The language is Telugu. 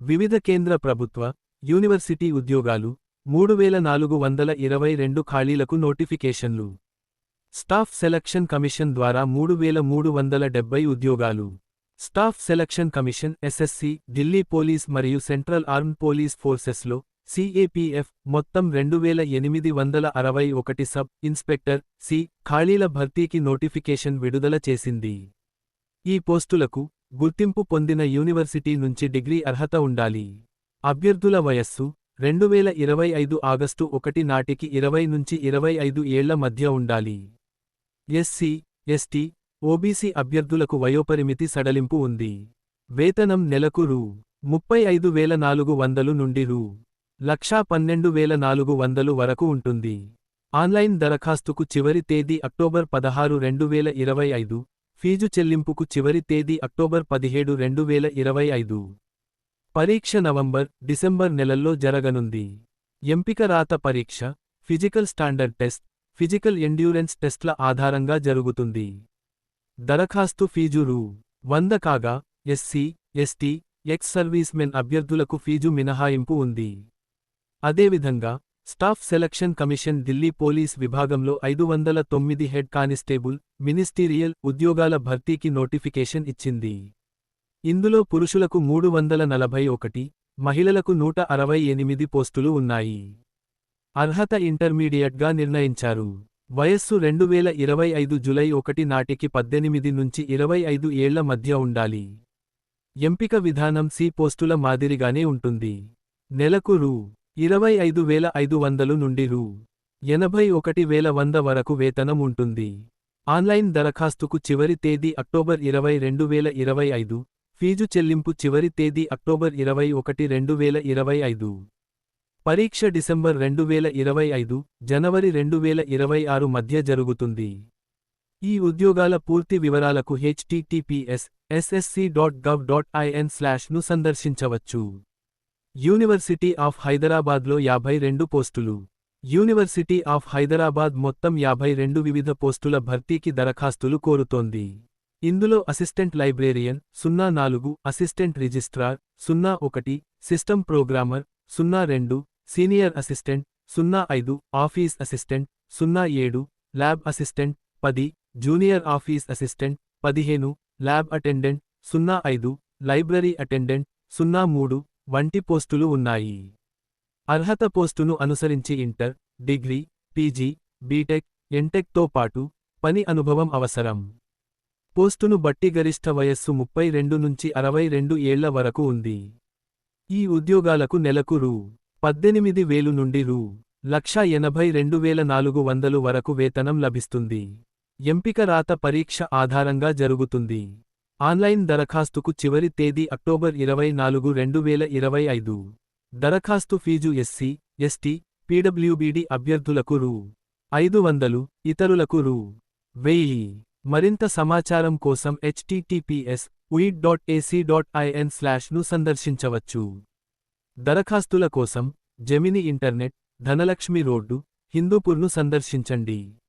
వివిధ కేంద్ర ప్రభుత్వ యూనివర్సిటీ ఉద్యోగాలు మూడు వేల నాలుగు వందల ఇరవై రెండు ఖాళీలకు నోటిఫికేషన్లు. స్టాఫ్ సెలక్షన్ కమిషన్ ద్వారా మూడు వేల మూడు వందల డెబ్బై ఉద్యోగాలు. Staff selection commission SSC Delhi police మరియు సెంట్రల్ ఆర్మ్ పోలీస్ ఫోర్సెస్లో సిఏపిఎఫ్ మొత్తం రెండు వేల ఎనిమిది వందల అరవై ఒకటి సబ్ ఇన్స్పెక్టర్ సి ఖాళీల భర్తీకి నోటిఫికేషన్ విడుదల చేసింది. ఈ పోస్టులకు గుర్తింపు పొందిన యూనివర్సిటీ నుంచి డిగ్రీ అర్హత ఉండాలి. అభ్యర్థుల వయస్సు రెండు వేల ఇరవై ఐదు ఆగస్టు ఒకటి నాటికి ఇరవై నుంచి ఇరవై ఐదు ఏళ్ళ మధ్య ఉండాలి. ఎస్సీ ఎస్టీ ఓబీసీ అభ్యర్థులకు వయోపరిమితి సడలింపు ఉంది. వేతనం నెలకు రూ. ముప్పై ఐదు వేల నాలుగు వందలు నుండి రూ. లక్షా పన్నెండు వేల నాలుగు వందలు వరకు ఉంటుంది. ఆన్లైన్ దరఖాస్తుకు చివరి తేదీ అక్టోబర్ పదహారు రెండు వేల ఇరవై ఐదు ఫీజు చెల్లింపుకు చివరి తేదీ అక్టోబర్ పదిహేడు రెండు వేల ఇరవై ఐదు. పరీక్ష నవంబర్ డిసెంబర్ నెలల్లో జరగనుంది. ఎంపిక రాత పరీక్ష physical standard test physical endurance టెస్ట్ల ఆధారంగా జరుగుతుంది. దరఖాస్తు ఫీజు రూ. వంద కాగా ఎస్సీ ఎస్టీ ఎక్స్ సర్వీస్మెన్ అభ్యర్థులకు ఫీజు మినహాయింపు ఉంది. అదేవిధంగా staff selection commission Delhi police విభాగంలో ఐదు వందల తొమ్మిది హెడ్ కానిస్టేబుల్ మినిస్టీరియల్ ఉద్యోగాల భర్తీకి నోటిఫికేషన్ ఇచ్చింది. ఇందులో పురుషులకు మూడు వందల నలభై ఒకటి మహిళలకు నూట అరవై ఎనిమిది పోస్టులు ఉన్నాయి. అర్హత ఇంటర్మీడియట్గా నిర్ణయించారు. వయస్సు రెండు వేల ఇరవై ఐదు జులై ఒకటి నాటికి పద్దెనిమిది నుంచి ఇరవై ఐదు ఏళ్ళ మధ్య ఉండాలి. ఎంపిక విధానం సి పోస్టుల మాదిరిగానే ఉంటుంది. నెలకు రూ. ఇరవై ఐదు వేల ఐదు వందలు నుండి రూ. ఎనభై ఒకటి వేల వంద వరకు వేతనం ఉంటుంది. ఆన్లైన్ దరఖాస్తుకు చివరి తేదీ అక్టోబర్ ఇరవై రెండు వేల ఇరవై ఐదు. ఫీజు చెల్లింపు చివరి తేదీ అక్టోబర్ ఇరవై ఒకటి రెండు వేల ఇరవై ఐదు. పరీక్ష డిసెంబర్ రెండు వేల ఇరవై ఐదు జనవరి రెండు వేల ఇరవై ఆరు మధ్య జరుగుతుంది. ఈ ఉద్యోగాల పూర్తి వివరాలకు HTTPS SSC dot gov dot IN స్లాష్ను సందర్శించవచ్చు. యూనివర్సిటీ ఆఫ్ హైదరాబాద్లో యాభై రెండు పోస్టులు. యూనివర్సిటీ ఆఫ్ హైదరాబాద్ మొత్తం యాభై రెండు వివిధ పోస్టుల భర్తీకి దరఖాస్తులు కోరుతోంది. ఇందులో అసిస్టెంట్ లైబ్రేరియన్ సున్నా నాలుగు అసిస్టెంట్ రిజిస్ట్రార్ సున్నా ఒకటి సిస్టమ్ ప్రోగ్రామర్ సున్నా రెండు సీనియర్ అసిస్టెంట్ సున్నా ఐదు ఆఫీస్ అసిస్టెంట్ సున్నా ఏడు ల్యాబ్ అసిస్టెంట్ పది జూనియర్ ఆఫీస్ అసిస్టెంట్ పదిహేను ల్యాబ్ అటెండెంట్ సున్నా ఐదు లైబ్రరీ అటెండెంట్ సున్నా మూడు వంటి పోస్టులు ఉన్నాయి. అర్హత పోస్టును అనుసరించి ఇంటర్ డిగ్రీ పీజీ బీటెక్ ఎంటెక్తో పాటు పని అనుభవం అవసరం. పోస్టును బట్టి గరిష్ట వయస్సు ముప్పై రెండు నుంచి అరవై రెండు ఏళ్ళ వరకు ఉంది. ఈ ఉద్యోగాలకు నెలకు రూ. పద్దెనిమిది వేలు నుండి రూ. లక్ష ఎనభై రెండు వేల నాలుగు వందలు వరకు వేతనం లభిస్తుంది. ఎంపిక రాత పరీక్ష ఆధారంగా జరుగుతుంది. ఆన్లైన్ దరఖాస్తుకు చివరి తేదీ అక్టోబర్ ఇరవై నాలుగు రెండు వేల ఇరవై ఐదు. దరఖాస్తు ఫీజు ఎస్సీ ఎస్టీ పీడబ్ల్యూబీడీ అభ్యర్థులకు రూ. ఐదు వందలు ఇతరులకు రూ. వెయ్యి. మరింత సమాచారం కోసం హెచ్టిటిపిఎస్ ఉయిట్ డాట్ ఏసీ డాట్ ఐఎన్ స్లాష్ను సందర్శించవచ్చు. దరఖాస్తుల కోసం జెమిని ఇంటర్నెట్ ధనలక్ష్మి రోడ్డు హిందూపూర్ను సందర్శించండి.